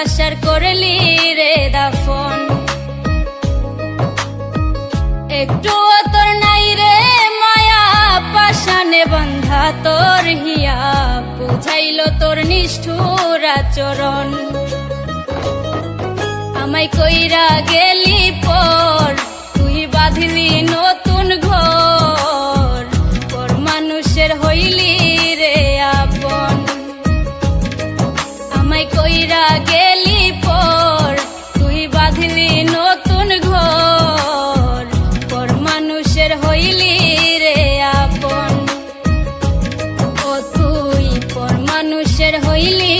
ভালোবাসার করলি রে দাফন। একটু তোর নাই রে মায়া পাশানে বন্ধা তোর হিয়া, বুঝাইল তোর নিষ্ঠুর আচরণ। আমায় কইরা গেলি পর, তুই বাঁধলি নতুন হইলি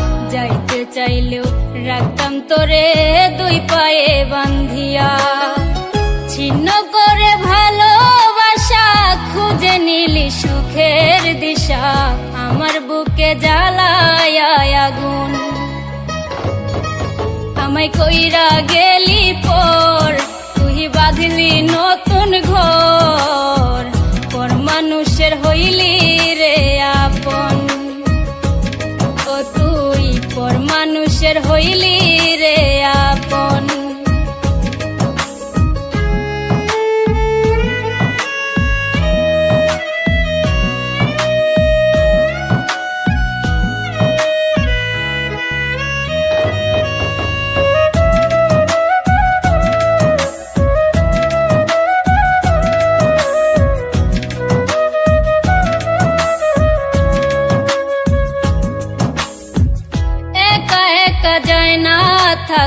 বুকে জ্বালায় আগুন। আমায় কইরা গেলি পর, তুই বাঁধলি নতুন ঘর। পর মানুষের হইলি রে আপন। ও তুই, পর মানুষের হইলি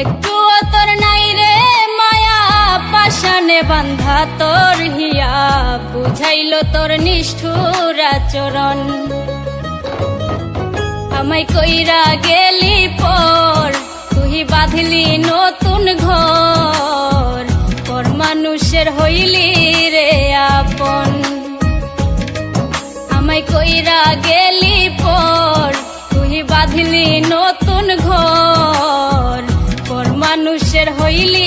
একটু তোর নাই রে মায়া। পাশানে বান্ধা তোর হিয়া। বুঝাইল তোর নিষ্ঠুর আচরণ। আমায় কইরা গেলি পর, তুই বাঁধলি নতুন ঘর। পর মানুষের হইলি রে আপন। আমায় কইরা গেলি পর, তুই বাঁধলি নতুন ঘর। কিসের হইলি।